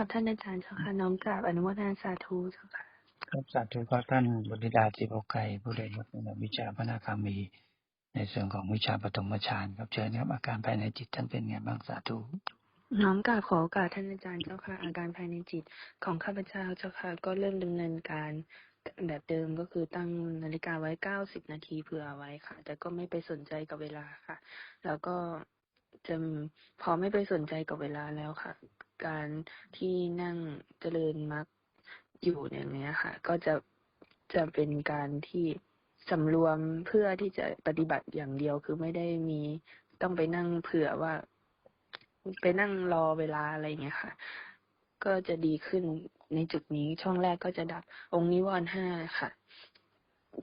ครับท่านอาจารย์เจ้าค่ะน้อมกราบอนุโมทนาสาธุเจ้าค่ะครับสาธุครับท่านบุตริดาจิโภไก่ผู้ได้รับวิชาพระนาคามี ในส่วนของวิชาปฐมฌานครับเชิญครับอาการภายในจิตท่านเป็นไงบ้างสาธุน้อมกราบขอโอกาสท่านอาจารย์เจ้าค่ะอาการภายในจิตของข้าพเจ้าเจ้าค่ะก็เริ่มดำเนินการแบบเดิมก็คือตั้งนาฬิกาไว้เก้าสิบนาทีเผื่อไว้ค่ะ แต่ก็ไม่ไปสนใจกับเวลาค่ะ แล้วก็จะพอไม่ไปสนใจกับเวลาแล้วค่ะ การที่นั่งเจริญมรรคอยู่อย่างเนี้ยค่ะ ก็จะจะเป็นการที่สำรวมเพื่อที่จะปฏิบัติอย่างเดียวคือไม่ได้มีต้องไปนั่งเผื่อว่า ไปนั่งรอเวลาอะไรเงี้ยค่ะ ก็จะดีขึ้นในจุดนี้ช่องแรกก็จะดับองค์นิวรณ์ห้าค่ะ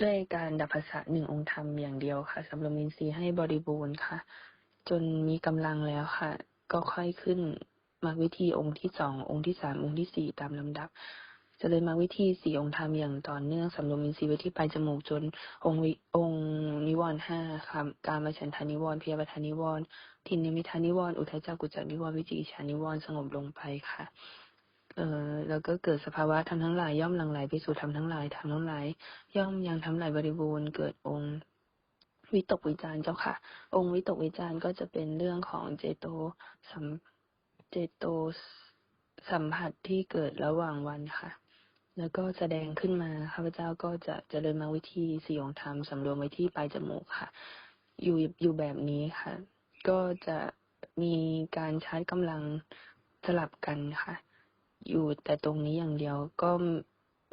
ด้วยการดับภาษาหนึ่งองค์ธรรมอย่างเดียวค่ะสำรวมอินทรีย์ให้บริบูรณ์ค่ะ จนมีกำลังแล้วค่ะ ก็ค่อยขึ้น มรรควิธีองค์ที่สององค์ที่สามองค์ที่สี่ตามลำดับเจริญมรรควิธีสี่องค์ธรรมอย่างต่อเนื่องสำรวมอินทรีย์ไว้ที่ปลายจมูกจนองค์องค์นิวรณ์ห้าค่ะการมาฉันทานิวรณ์พิยาปทานิวรณ์ทินนิมิทานิวรณ์อุทัยจักกุจจานิวรณ์วิจิกิจานิวรณ์สงบลงไปค่ะเอ่อแล้วก็เกิดสภาวะธรรมทั้งหลายย่อมหลั่งไหลไปสู่ธรรมทั้งหลายธรรมทั้งหลายย่อมยังทำหลายบริบูรณ์เกิดองค์วิตกวิจารเจ้าค่ะ องค์วิตกวิจารก็จะเป็นเรื่องของเจโตสัม เจโตสัมผัสที่เกิดระหว่างวันค่ะ แล้วก็แสดงขึ้นมาข้าพเจ้าก็จะเจริญมาวิธีสี่องค์ธรรมสำรวมไว้ที่ปลายจมูกค่ะ อยู่อยู่แบบนี้ค่ะ ก็จะมีการใช้กำลังสลับกันค่ะ อยู่แต่ตรงนี้อย่างเดียวก็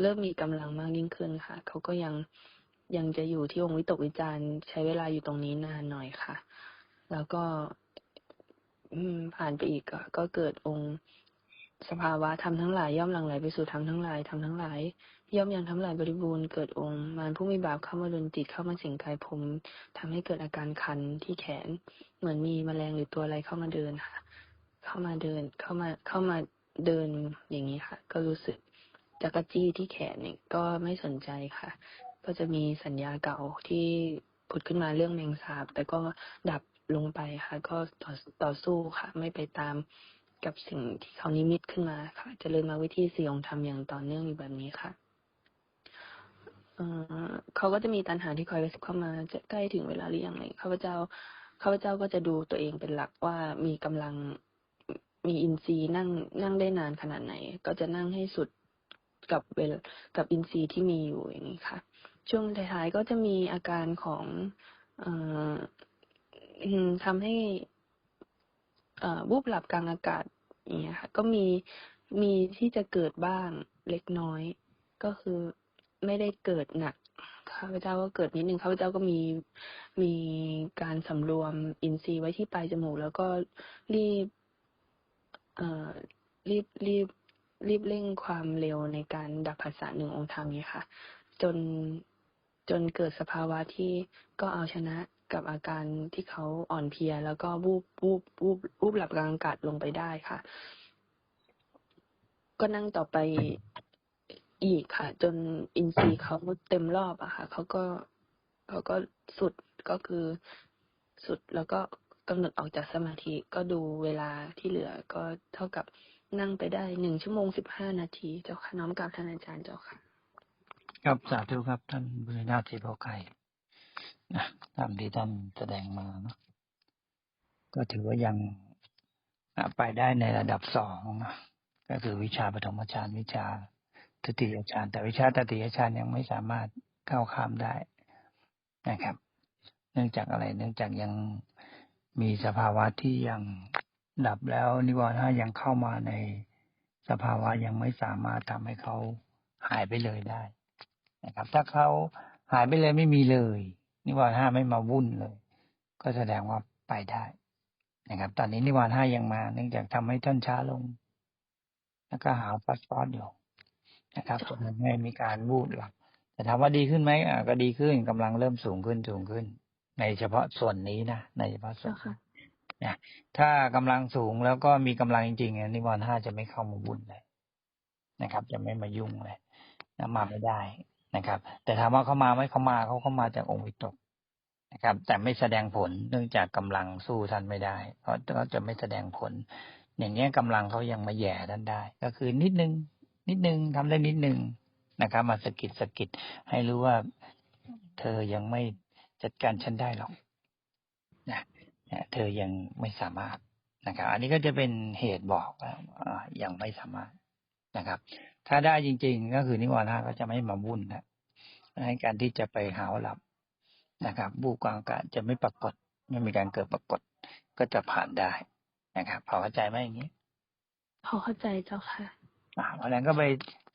เริ่มมีกำลังมากยิ่งขึ้นค่ะ เขาก็ยังยังจะอยู่ที่องค์วิตกวิจารณ์ใช้เวลาอยู่ตรงนี้นานหน่อยค่ะ แล้วก็ ผ่านไปอีกก็เกิดองค์สภาวะธรรมทั้งหลายย่อมหลั่งไหลไปสู่ธรรมทั้งหลายธรรมทั้งหลาย ย่อมยังทำลายบริบูรณ์เกิดองค์มารผู้มีบาปเข้ามาดนจิตเข้ามาสิงกายผมทำให้เกิดอาการคันที่แขน เหมือนมีแมลงหรือตัวอะไรเข้ามาเดินค่ะ เข้ามาเดินเข้ามาเข้ามาเดินอย่างนี้ค่ะ ก็รู้สึกจักรจี้ที่แขนเนี่ยก็ไม่สนใจค่ะ ก็จะมีสัญญาเก่าที่ผุดขึ้นมาเรื่องแมงสาบ แต่ก็ดับ ลงไปค่ะ ก็ต่อต่อสู้ค่ะ ไม่ไปตามกับสิ่งที่เขานิมิตขึ้นมาค่ะจะเริญมาวิธีสี่องค์ธรรมอย่างต่อเนื่องอยู่แบบนี้ค่ะเขาก็จะมีตัณหาที่คอยกระซิบเข้ามาจะใกล้ถึงเวลาหรือยังไรข้าพเจ้าข้าพเจ้าก็จะดูตัวเองเป็นหลักว่ามีกำลังมีอินทรีย์นั่งนั่งได้นานขนาดไหน ก็จะนั่งให้สุดกับเวลกับอินทรีย์ที่มีอยู่อย่างนี้ค่ะ ช่วงท้ายๆก็จะมีอาการของเทำให้วูบหลับกลางอากาศอย่างเงี้ยค่ะ ก็มีมีที่จะเกิดบ้างเล็กน้อย ก็คือไม่ได้เกิดหนักข้าพเจ้าก็เกิดนิดนึงข้าพเจ้าก็มีมีการสำรวมอินทรีย์ไว้ที่ปลายจมูก แล้วก็รีบเอ่อรีบรีบรีบเร่งความเร็วในการดับภาษาหนึ่งองค์ธรรมนี้ค่ะ จน จนเกิดสภาวะที่ก็เอาชนะกับอาการที่เขาอ่อนเพลีย แล้วก็วูบวูบวูบวูบหลับกลางอากาศลงไปได้ค่ะ ก็นั่งต่อไปอีกค่ะ จนอินทรีย์เขาเต็มรอบอะค่ะเขาก็เขาก็สุดก็คือสุดแล้วก็กำหนดออกจากสมาธิก็ดูเวลาที่เหลือก็เท่ากับนั่งไปได้หนึ่งชั่วโมงสิบห้านาที เจ้าค่ะน้อมกราบท่านอาจารย์เจ้าค่ะ ครับสาธุครับ ท่านบุตริดาจิโภไก่นะตามที่ท่านแสดงมาเนาะก็ถือว่ายังไปได้ในระดับสองก็คือวิชาปฐมฌานวิชาตติยฌานแต่วิชาตติยฌานยังไม่สามารถก้าวข้ามได้นะครับ เนื่องจากอะไร เนื่องจากยังมีสภาวะที่ยังดับแล้วนิวรณ์ห้ายังเข้ามาในสภาวะยังไม่สามารถทำให้เขาหายไปเลยได้ นะครับ ถ้าเขาหายไปเลยไม่มีเลยนิวรณ์ห้าไม่มาวุ่นเลย ก็แสดงว่าไปได้นะครับ ตอนนี้นิวรณ์ห้ายังมา เนื่องจากทำให้ท่านช้าลง แล้วก็หาฟัสฟอสอยู่นะครับทำให้มีการวูบหลับแต่ถามว่าดีขึ้นไหมอ่าก็ดีขึ้นกำลังเริ่มสูงขึ้นสูงขึ้น ในเฉพาะส่วนนี้นะในเฉพาะส่วนเจ้าค่ะนะถ้ากำลังสูงแล้วก็มีกำลังจริงๆอะนิวรณ์ห้าจะไม่เข้ามาวุ่นเลยนะครับ จะไม่มายุ่งเลยนะมาไม่ได้ นะครับ แต่ถามว่าเขามาไหมเขามาเขาเข้ามาจากองค์วิตกนะครับ แต่ไม่แสดงผลเนื่องจากกำลังสู้ท่านไม่ได้เพราะเขาจะไม่แสดงผล อย่างเงี้ยกำลังเขายังมาแย่ท่านได้ ก็คือนิดนึง นิดนึงทำได้นิดนึงนะครับ มาสะกิดสะกิดให้รู้ว่าเธอยังไม่จัดการฉันได้หรอกนะเธอยังไม่สามารถนะครับ อันนี้ก็จะเป็นเหตุบอกว่าอ่ายังไม่สามารถ นะครับ ถ้าได้จริง ๆ ก็คือนิวรณ์ห้าก็จะไม่มาวุ่นนะให้การที่จะไปหาหลับนะครับ บูกวางกะจะไม่ปรากฏ ไม่มีการเกิดปรากฏ ก็จะผ่านได้นะครับพอเข้าใจไหมอย่างนี้พอเข้าใจเจ้าค่ะอ่าเพราะฉะนั้นก็ไป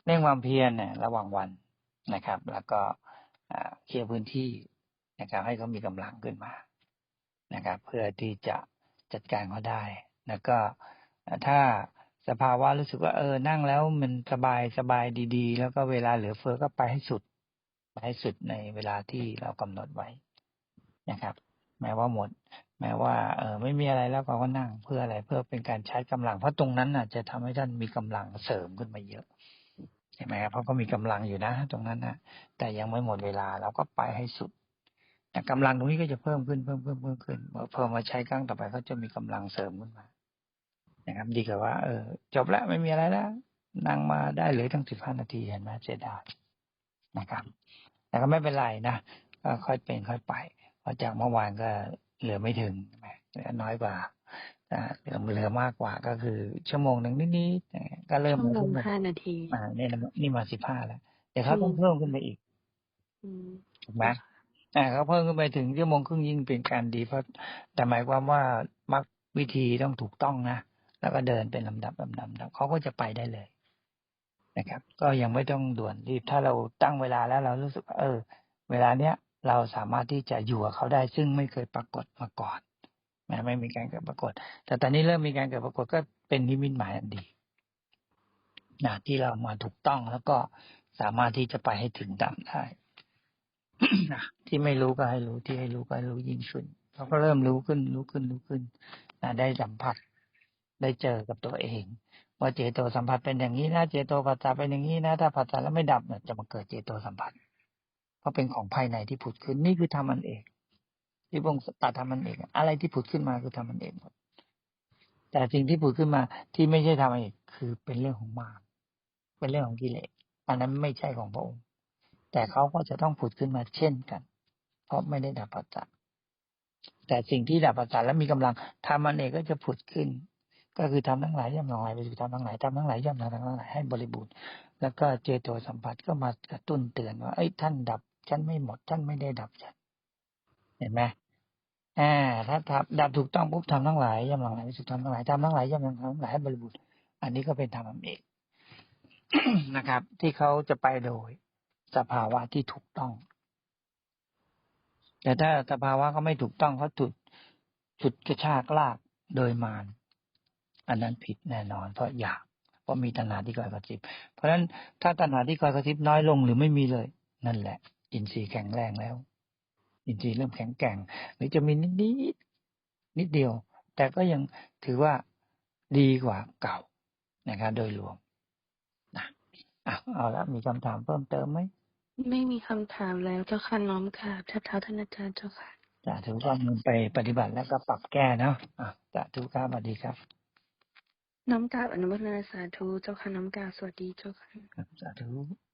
เร่งความเพียรเนี่ยระหว่างวันนะครับ แล้วก็อ่าเคลียร์พื้นที่นะครับ ให้เขามีกำลังขึ้นมานะครับ เพื่อที่จะจัดการเขาได้ แล้วก็อ่าถ้า สภาวะรู้สึกว่าเออนั่งแล้วมันสบายสบายดี ๆ แล้วก็เวลาเหลือเฟือก็ไปให้สุด ไปให้สุดในเวลาที่เรากำหนดไว้นะครับ แม้ว่าหมด แม้ว่า เออไม่มีอะไรแล้วเราก็นั่งเพื่ออะไรเพื่อเป็นการใช้กำลัง เพราะตรงนั้นน่ะจะทำให้ท่านมีกำลังเสริมขึ้นมาเยอะเห็นไหมครับเพราะก็มีกำลังอยู่นะ ตรงนั้นนะแต่ยังไม่หมดเวลาเราก็ไปให้สุดแต่กำลังตรงนี้ก็จะเพิ่มขึ้นเพิ่มเพิ่มเพิ่มขึ้นเพิ่มมาใช้ครั้งต่อไปก็จะมีกำลังเสริมขึ้นมา นะครับดีกว่าว่าเออจบแล้วไม่มีอะไรแล้วนั่งมาได้เหลยตั้งสิบห้านาทีเห็นไหมเสียดายนะครับ แต่ก็ไม่เป็นไรนะก็ค่อยเป็นค่อยไปเพราะจากเมื่อวานก็เหลือไม่ถึงใช่ไหมเหลือน้อยกว่าอ่าเหลือเหลือมากกว่าก็คือ ชั่วโมงหนึ่งนิดๆก็เริ่มชั่วโมงขึ้นมาห้านาทีอ่าเนี่ยนะนี่มาสิบห้าแล้วเดี๋ยวเขาต้องเพิ่มขึ้นไปอีกอืมถูกไหมอ่าเขาเพิ่มขึ้นไปถึงชั่วโมงครึ่งยิ่งเป็นการดีเพราะแต่หมายความว่ามักวิธีต้องถูกต้องนะ แล้วก็เดินเป็นลำดับลำดับลำดับเขาก็จะไปได้เลยนะครับ ก็ยังไม่ต้องด่วนรีบถ้าเราตั้งเวลาแล้วเรารู้สึกว่าเออ เวลาเนี้ยเราสามารถที่จะอยู่กับเขาได้ ซึ่งไม่เคยปรากฏมาก่อนแม้ไม่มีการเกิดปรากฏ แต่ตอนนี้เริ่มมีการเกิดปรากฏก็เป็นนิมิตหมายอันดีนะที่เรามาถูกต้องแล้วก็สามารถที่จะไปให้ถึงดังได้นะที่ไม่รู้ก็ให้รู้ที่ให้รู้ก็ให้รู้ยิ่งขึ้นเขาก็เริ่มรู้ขึ้น รู้ขึ้นรู้ขึ้นนะได้สัมผัส ได้เจอกับตัวเอง ว่าเจโตสัมผัสเป็นอย่างนี้นะเจโตปัสสะเป็นอย่างนี้นะถ้าปัสสะแล้วไม่ดับเนี่ยจะมาเกิดเจโตสัมผัส เพราะเป็นของภายในที่ผุดขึ้นนี่คือธรรมันเอง ที่พระองค์ตัดธรรมันเอง อะไรที่ผุดขึ้นมาคือธรรมันเองหมดแต่สิ่งที่ผุดขึ้นมาที่ไม่ใช่ธรรมันเองคือเป็นเรื่องของมารเป็นเรื่องของกิเลสอันนั้นไม่ใช่ของพระองค์ แต่เขาก็จะต้องผุดขึ้นมาเช่นกัน เพราะไม่ได้ดับปัจจัยแต่สิ่งที่ดับปัจจัยและมีกำลังธรรมันเองก็จะผุดขึ้น ก็คือทำทั้งหลายย่อมทั้งหลายไปสู่ทำทั้งหลายทำทั้งหลายย่อมทั้งหลายให้บริบูรณ์แล้วก็เจโตสัมผัสก็มากระตุ้นเตือนว่าเอ้ยท่านดับฉันไม่หมดท่านไม่ได้ดับฉันเห็นไหมอ่าถ้าทับดับถูกต้องปุ๊บทำทั้งหลายย่อมทั้งหลายไปสู่ทำทั้งหลายทำทั้งหลายย่อมทั้งหลายให้บริบูรณ์อันนี้ก็เป็นธรรมเอกนะครับ ที่เขาจะไปโดยสภาวะที่ถูกต้อง แต่ถ้าสภาวะเขาไม่ถูกต้องเขาจุดจุดกระชากลากโดยมาร อันนั้นผิดแน่นอน เพราะอยากเพราะมีตัณหาที่คอยกระซิบ เพราะฉะนั้นถ้าตัณหาที่คอยกระซิบน้อยลงหรือไม่มีเลย นั่นแหละ อินทรีย์แข็งแรงแล้ว อินทรีย์เริ่มแข็งแกร่ง หรือจะมีนิดนิดนิดเดียว แต่ก็ยังถือว่าดีกว่าเก่านะครับโดยรวมนะอะเอาละมีคำถามเพิ่มเติมไหมไม่มีคำถามแล้วเจ้าค่ะน้อมค่ะทับเท้าท่านอาจารย์เจ้าค่ะจะถือว่ามันไปปฏิบัติแล้วก็ปรับแก้เนาะอะจะทุกครับสวัสดีครับ น้อมกราบอนุโมทนาสาธุเจ้าค่ะน้อมกราบสวัสดีเจ้าค่ะสาธุ